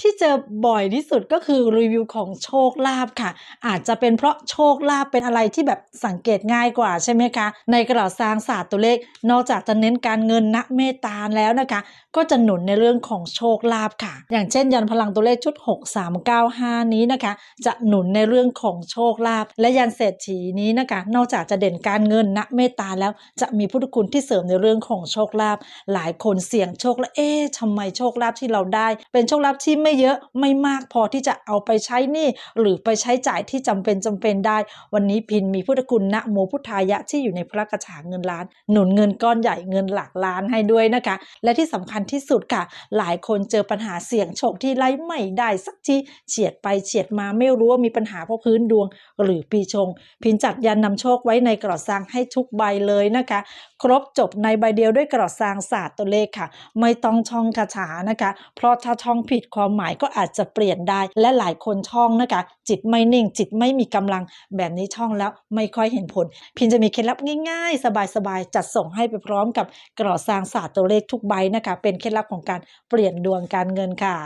ที่เจอบ่อยที่สุดก็คือรีวิวของโชคลาภค่ะ อาจจะเป็นเพราะโชคลาภเป็นอะไรที่แบบสังเกตง่ายกว่าใช่ไหมคะ ในกระดาษซางศาสตร์ตัวเลข นอกจากจะเน้นการเงินณเมตตาแล้วนะคะ ก็จะหนุนในเรื่องของโชคลาภค่ะ อย่างเช่น ยันพลังตัวเลขชุด 6395 นี้นะคะ จะหนุนในเรื่องของโชคลาภและยันเศรษฐีนี้นะคะ นอกจากจะเด่นการเงินณเมตตาแล้ว จะมีพุทธคุณที่เสริมในเรื่องของโชคลาภหลายคนเสี่ยงโชคและเอ๊ะทำไมโชคลาภที่เราได้ เป็นโชคลาภที่ไม่เยอะไม่มากพอที่จะเอาไปใช้หนี้หรือไปใช้จ่ายที่จำเป็นจำเป็นได้ วันนี้พินมีพุทธคุณนะโมพุทธายะที่อยู่ในพระกระถางเงินล้าน หนุนเงินก้อนใหญ่เงินหลักล้านให้ด้วยนะคะ และที่สำคัญที่สุดค่ะ หลายคนเจอปัญหาเสี่ยงโชคที่ไล่ไม่ได้สักทีเฉียดไปเฉียดมาไม่รู้ว่ามีปัญหาเพราะพื้นดวง หรือปีชง พินจัดยันนำโชคไว้ในกรอดซางให้ทุกใบเลยนะคะ ครบจบในใบเดียวด้วยกรอดซางศาสตร์ตัวเลขค่ะ ไม่ต้องท่องคาถานะคะ เพราะถ้าท่องผิดความหมายก็อาจจะเปลี่ยนได้ และหลายคนท่องนะคะ จิตไม่นิ่ง จิตไม่มีกำลังแบบนี้ท่องแล้วไม่ค่อยเห็นผล พินจะมีเคล็ดลับง่ายๆ สบายๆ จัดส่งให้ไปพร้อมกับกรอดซางศาสตร์ตัวเลขทุกใบนะคะ เป็นเคล็ดลับของการเปลี่ยนดวงการเงินค่ะ